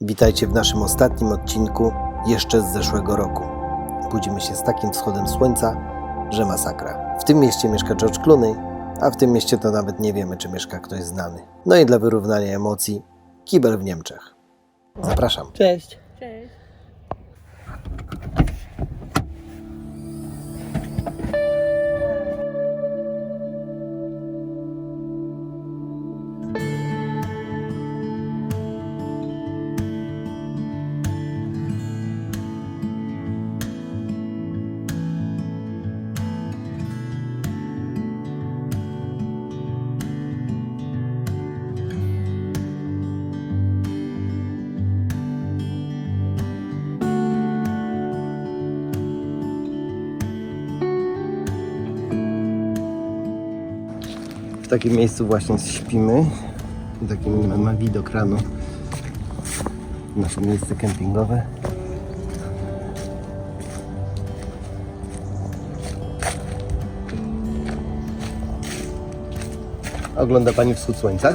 Witajcie w naszym ostatnim odcinku jeszcze z zeszłego roku. Budzimy się z takim wschodem słońca, że masakra. W tym mieście mieszka George Clooney, a w tym mieście to nawet nie wiemy, czy mieszka ktoś znany. No i dla wyrównania emocji, kibel w Niemczech. Zapraszam. Cześć. Cześć. Takim miejscu właśnie śpimy. Takim ma widok rano. Nasze miejsce kempingowe. Ogląda Pani wschód słońca?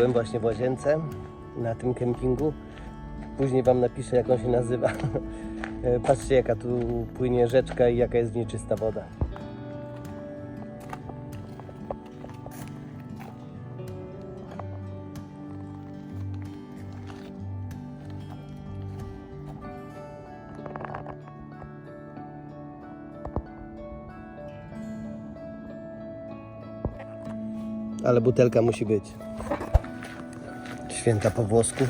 Byłem właśnie w łazience na tym kempingu. Później Wam napiszę, jak on się nazywa. E, Patrzcie, jaka tu płynie rzeczka i jaka jest w niej czysta woda. Ale butelka musi być. Święta po włosku.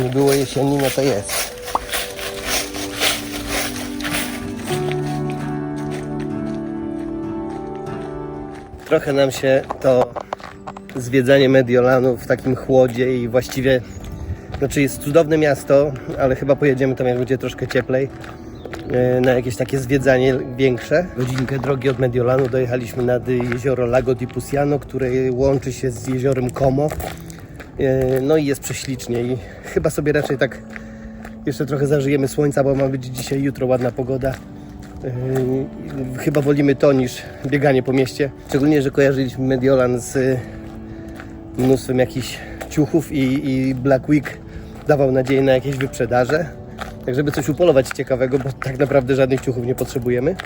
Nie było jesieni, no to jest. Trochę nam się to zwiedzanie Mediolanu w takim chłodzie i właściwie, znaczy jest cudowne miasto, ale chyba pojedziemy tam jak będzie troszkę cieplej na jakieś takie zwiedzanie większe. Godzinkę drogi od Mediolanu dojechaliśmy nad jezioro Lago di Pusiano, które łączy się z jeziorem Como. E, No i jest prześlicznie i chyba sobie raczej tak jeszcze trochę zażyjemy słońca, bo ma być dzisiaj, jutro ładna pogoda. E, Chyba wolimy to niż bieganie po mieście. Szczególnie, że kojarzyliśmy Mediolan z e, mnóstwem jakichś ciuchów i, i Black Week dawał nadzieję na jakieś wyprzedaże. Tak, żeby coś upolować ciekawego, bo tak naprawdę żadnych ciuchów nie potrzebujemy.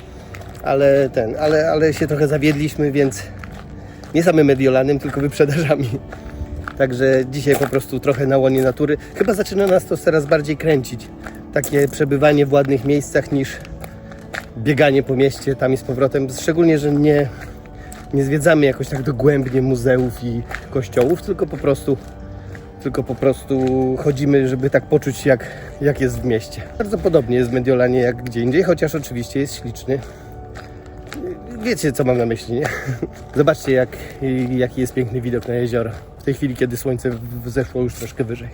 Ale ten, ale, ale się trochę zawiedliśmy, więc nie samym Mediolanem, tylko wyprzedażami. Także dzisiaj po prostu trochę na łonie natury. Chyba zaczyna nas to coraz bardziej kręcić. Takie przebywanie w ładnych miejscach niż bieganie po mieście tam i z powrotem. Szczególnie, że nie, nie zwiedzamy jakoś tak dogłębnie muzeów i kościołów, tylko po prostu tylko po prostu chodzimy, żeby tak poczuć jak, jak jest w mieście. Bardzo podobnie jest w Mediolanie jak gdzie indziej, chociaż oczywiście jest śliczny. Wiecie co mam na myśli, nie? Zobaczcie jak, jaki jest piękny widok na jezioro. W tej chwili, kiedy słońce zeszło już troszkę wyżej.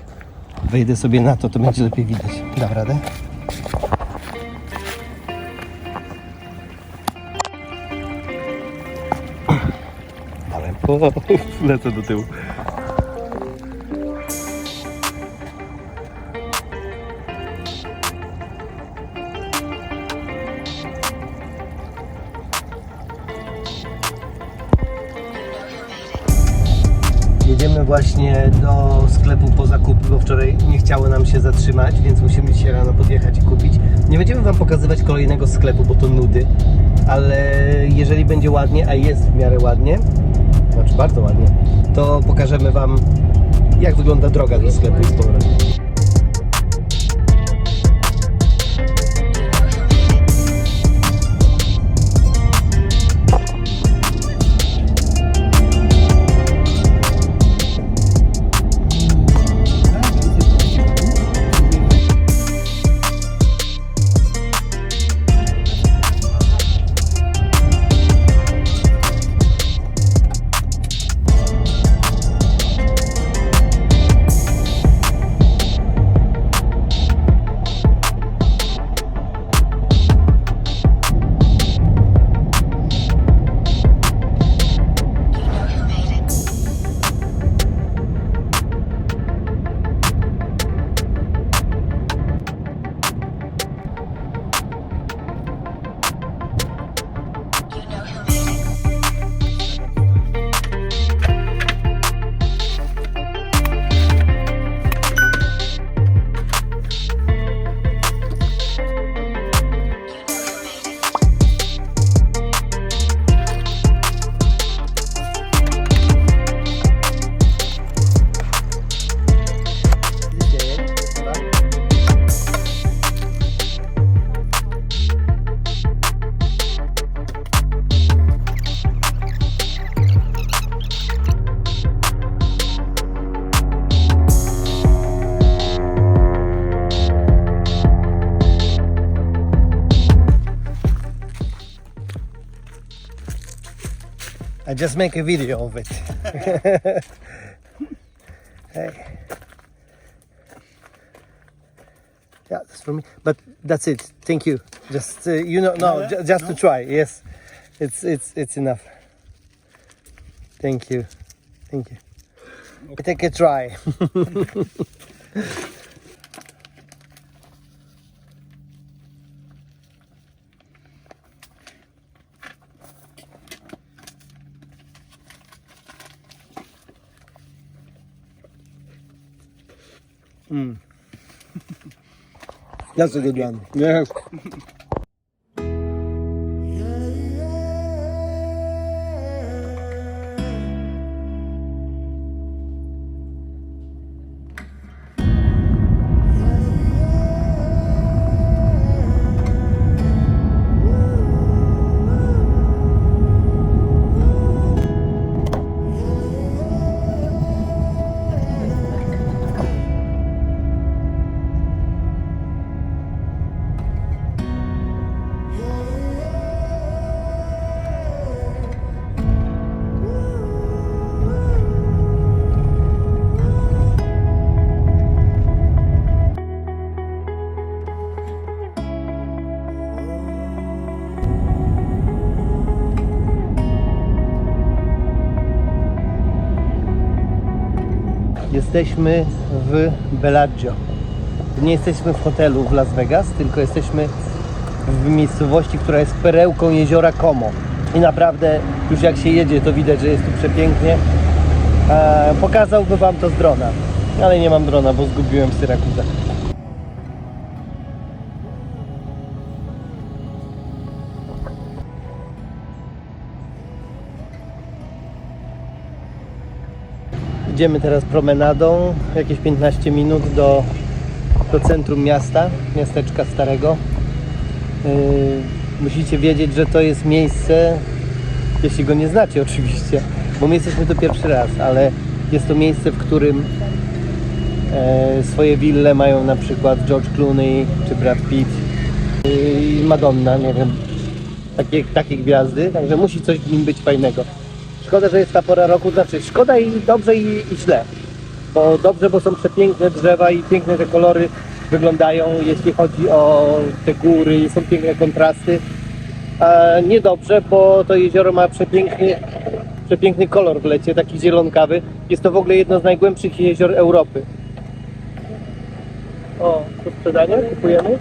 Wejdę sobie na to, to będzie lepiej widać. Dam radę? Dałem. O, lecę do tyłu. Właśnie do sklepu po zakupy, bo wczoraj nie chciało nam się zatrzymać, więc musimy dzisiaj rano podjechać i kupić. Nie będziemy Wam pokazywać kolejnego sklepu, bo to nudy, ale jeżeli będzie ładnie, a jest w miarę ładnie, znaczy bardzo ładnie, to pokażemy Wam jak wygląda droga do sklepu i z powrotem. Just make a video of it. hey. Yeah, that's for me. But that's it. Thank you. Just uh, you know, no, ju- just to try. Yes, it's it's it's enough. Thank you. Thank you. Take a try. That's a good one. Yes. Jesteśmy w Bellagio. Nie jesteśmy w hotelu w Las Vegas, tylko jesteśmy w miejscowości, która jest perełką jeziora Como. I naprawdę już jak się jedzie, to widać, że jest tu przepięknie. E, pokazałbym Wam to z drona, ale nie mam drona, bo zgubiłem w Syrakuzach. Idziemy teraz promenadą, jakieś 15 minut do, do centrum miasta, miasteczka starego. Yy, musicie wiedzieć, że to jest miejsce, jeśli go nie znacie oczywiście, bo my jesteśmy tu pierwszy raz, ale jest to miejsce, w którym e, swoje wille mają na przykład George Clooney czy Brad Pitt yy, i Madonna, nie wiem, takie, takie gwiazdy, także musi coś w nim być fajnego. Szkoda, że jest ta pora roku, znaczy szkoda i dobrze i, i źle. Bo dobrze, bo są przepiękne drzewa i piękne te kolory wyglądają, jeśli chodzi o te góry, są piękne kontrasty. A niedobrze, bo to jezioro ma przepiękny, przepiękny kolor w lecie, taki zielonkawy. Jest to w ogóle jedno z najgłębszych jezior Europy. O, do sprzedania kupujemy.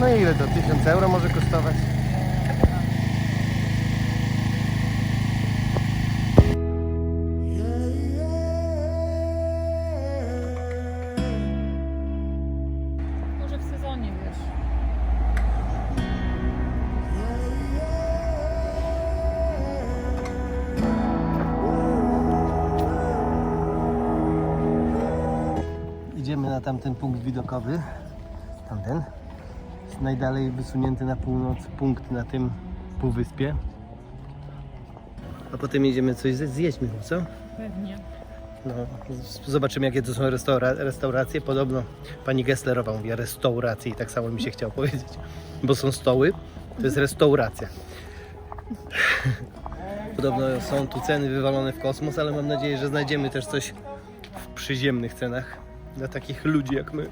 No i ile to? 1000 euro może kosztować? Na tamten punkt widokowy. Tamten. Jest najdalej wysunięty na północ punkt na tym półwyspie. A potem jedziemy coś zje- zjeść, Michał, co? Pewnie. No, zobaczymy jakie to są restaura restauracje. Podobno pani Gesslerowa mówi restauracje i tak samo mi się chciało powiedzieć. Bo są stoły, to jest restauracja. Podobno są tu ceny wywalone w kosmos, ale mam nadzieję, że znajdziemy też coś w przyziemnych cenach dla takich ludzi jak my.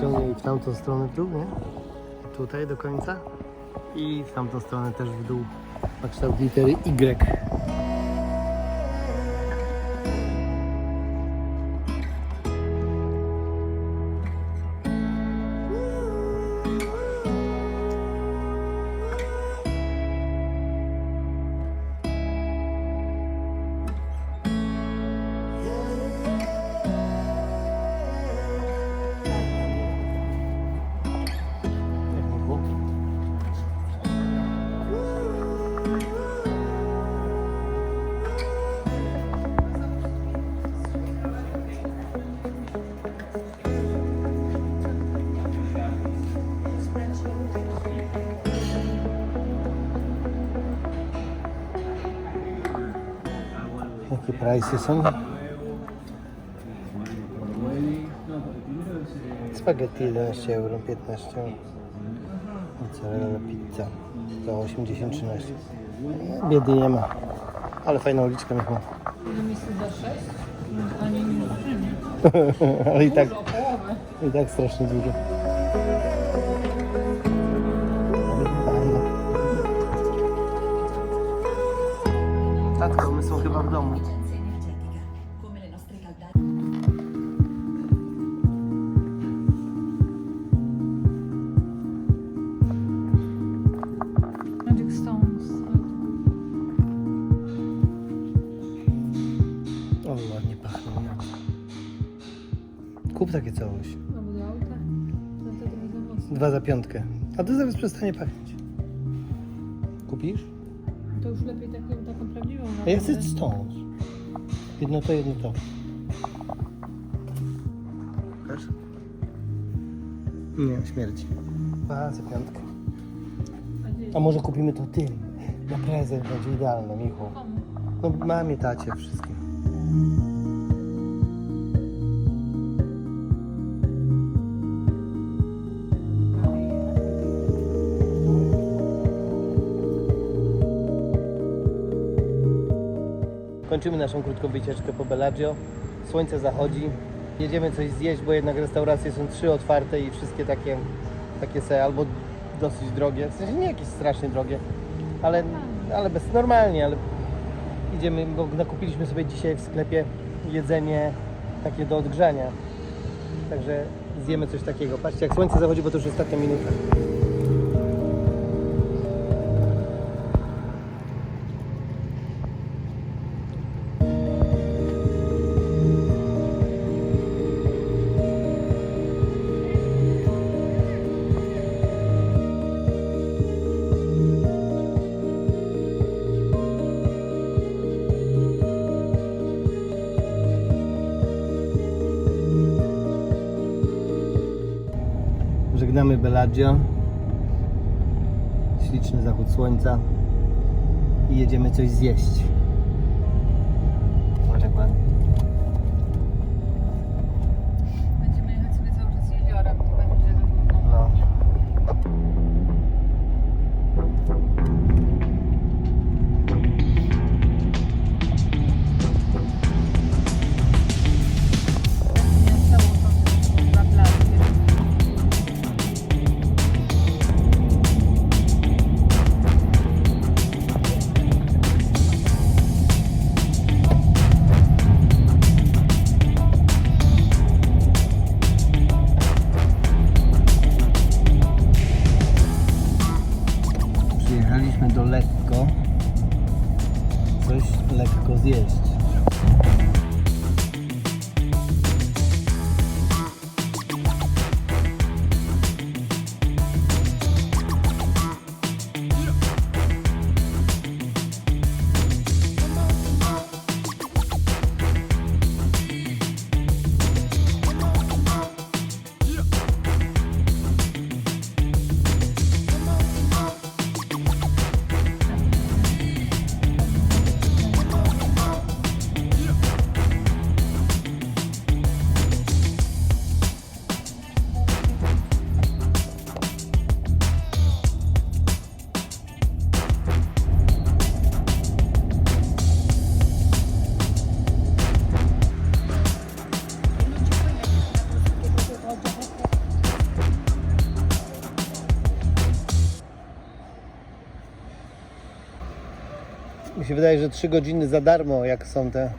ciągnie i w tamtą stronę w dół, nie? Tutaj do końca. I w tamtą stronę też w dół. Ma kształt litery Y. Price'y są? Spaghetti 11 euro, 15 Mozzarella pizza za 80 13 Biedy nie ma, ale fajną uliczkę Michał. Ile miejsce za 6? Ani minus 3, nie? ale i tak, i tak strasznie dużo. Tatko, my są chyba w domu. Piątkę. A to zaraz przestanie pachnieć. Kupisz? To już lepiej taką, taką prawdziwą. A ja chcę stąd. Jedno to, jedno to. Pokaż. Nie, śmierci. Dwa za piątkę. A? A może kupimy to tym? Na prezent będzie idealne, Michu. No mamie, tacie, wszystkim. Kończymy naszą krótką wycieczkę po Bellagio. Słońce zachodzi. Jedziemy coś zjeść, bo jednak restauracje są trzy otwarte i wszystkie takie, takie se albo dosyć drogie. W sensie nie jakieś strasznie drogie, ale, ale bez, normalnie, ale idziemy, bo nakupiliśmy sobie dzisiaj w sklepie jedzenie takie do odgrzania. Także zjemy coś takiego. Patrzcie, jak słońce zachodzi, bo to już ostatnia minuta. Żegnamy Bellagio. Śliczny zachód słońca. I jedziemy coś zjeść. Się wydaje, że 3 godziny za darmo, jak są te.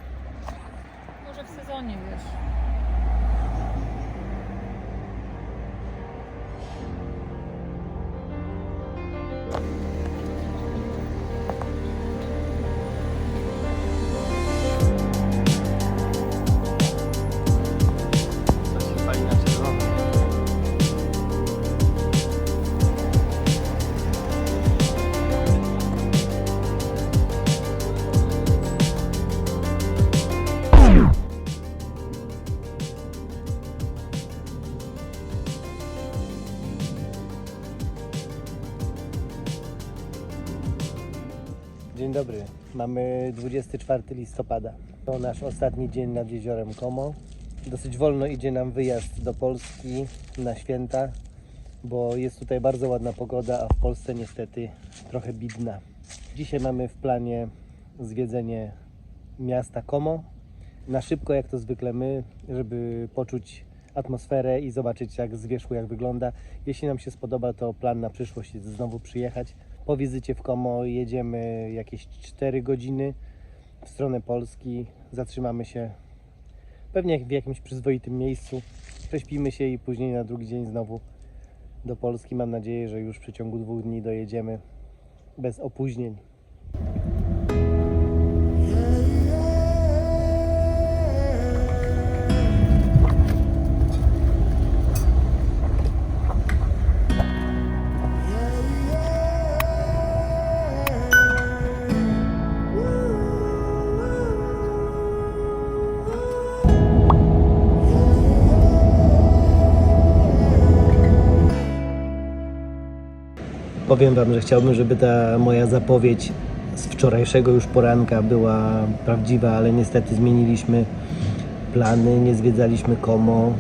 Mamy 24 listopada. To nasz ostatni dzień nad jeziorem Como. Dosyć wolno idzie nam wyjazd do Polski na święta, bo jest tutaj bardzo ładna pogoda, a w Polsce niestety trochę bidna. Dzisiaj mamy w planie zwiedzenie miasta Como. Na szybko, jak to zwykle my, żeby poczuć atmosferę i zobaczyć jak z wierzchu jak wygląda. Jeśli nam się spodoba, to plan na przyszłość jest znowu przyjechać. Po wizycie w Como jedziemy jakieś 4 godziny w stronę Polski. Zatrzymamy się pewnie w jakimś przyzwoitym miejscu. Prześpimy się i później na drugi dzień znowu do Polski. Mam nadzieję, że już w przeciągu dwóch dni dojedziemy bez opóźnień. Powiem Wam, że chciałbym, żeby ta moja zapowiedź z wczorajszego już poranka była prawdziwa, ale niestety zmieniliśmy plany, nie zwiedzaliśmy Como.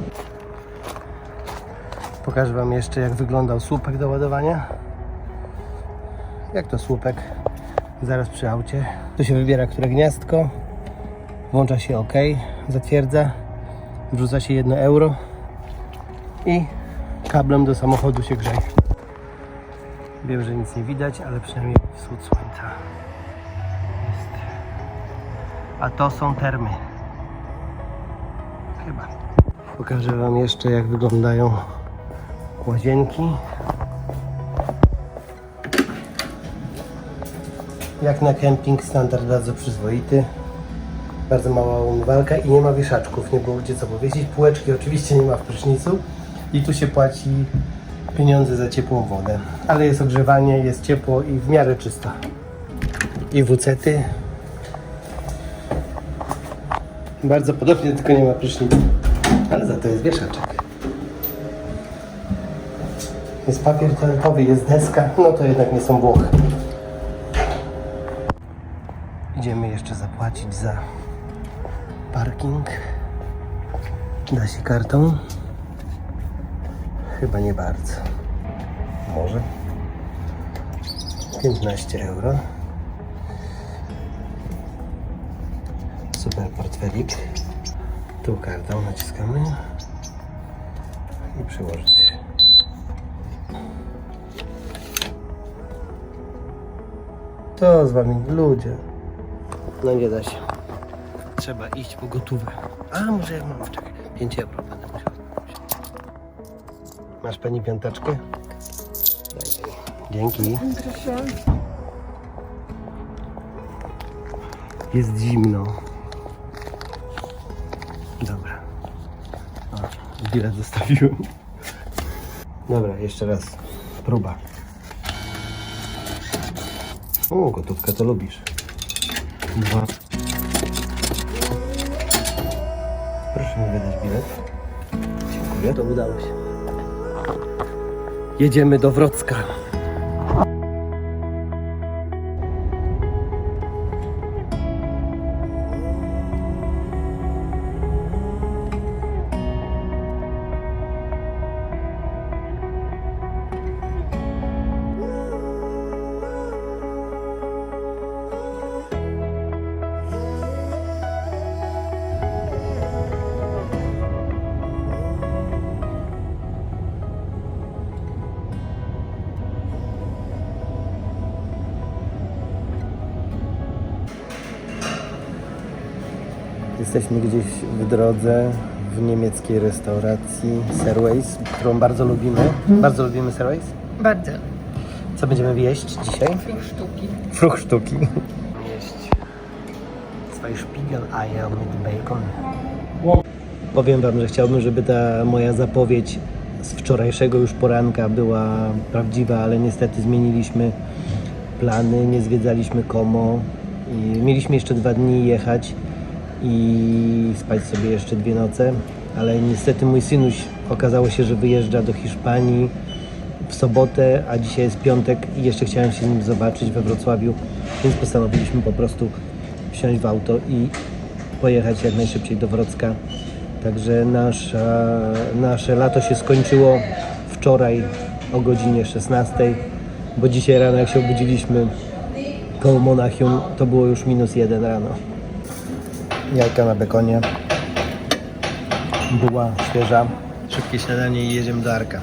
Pokażę Wam jeszcze, jak wyglądał słupek do ładowania. Jak to słupek? Zaraz przy aucie. Tu się wybiera, które gniazdko. Włącza się OK, zatwierdza. Wrzuca się 1 euro i kablem do samochodu się grzeje. Wiem, że nic nie widać, ale przynajmniej wschód słońca jest. A to są termy. Chyba. Pokażę Wam jeszcze, jak wyglądają łazienki. Jak na kemping standard bardzo przyzwoity. Bardzo mała umywalka i nie ma wieszaczków, nie było gdzie co powiesić. Półeczki oczywiście nie ma w prysznicu i tu się płaci pieniądze za ciepłą wodę. Ale jest ogrzewanie, jest ciepło i w miarę czysto. I wucety. Bardzo podobnie, tylko nie ma prysznicu. Ale za to jest wieszaczek. Jest papier toaletowy, jest deska, no to jednak nie są Włochy. Idziemy jeszcze zapłacić za parking. Da się kartą? Chyba nie bardzo. Może. 15 euro. Super portfelik. Tu kartą naciskamy i przyłożyć. To z wami ludzie. No nie da się. Trzeba iść po gotówę. A może jak mam, czekaj. 5 euro. Masz pani piąteczkę? Dzięki. Jest zimno. Dobra. O, bilet zostawiłem. Dobra, jeszcze raz. Próba. O, gotówkę to lubisz. Dwa. Proszę mi wydać bilet. Dziękuję. To udało się. Jedziemy do Wrocka. Gdzieś w drodze w niemieckiej restauracji Serways, którą bardzo lubimy. Bardzo lubimy Serways. Bardzo. Co będziemy jeść dzisiaj? Pół sztuki. Fruchtsztuki. Jeść zwei Spiegeleier mit bacon. Powiem Wam, że chciałbym, żeby ta moja zapowiedź z wczorajszego już poranka była prawdziwa, ale niestety zmieniliśmy plany, nie zwiedzaliśmy Como i mieliśmy jeszcze dwa dni jechać i spać sobie jeszcze dwie noce, ale niestety mój synuś okazało się, że wyjeżdża do Hiszpanii w sobotę, a dzisiaj jest piątek i jeszcze chciałem się z nim zobaczyć we Wrocławiu, więc postanowiliśmy po prostu wsiąść w auto i pojechać jak najszybciej do Wrocka. Także nasza, nasze lato się skończyło wczoraj o godzinie 16, bo dzisiaj rano jak się obudziliśmy koło Monachium to było już minus jeden rano jajka na bekonie, buła świeża, szybkie śniadanie i jedziemy do Arka.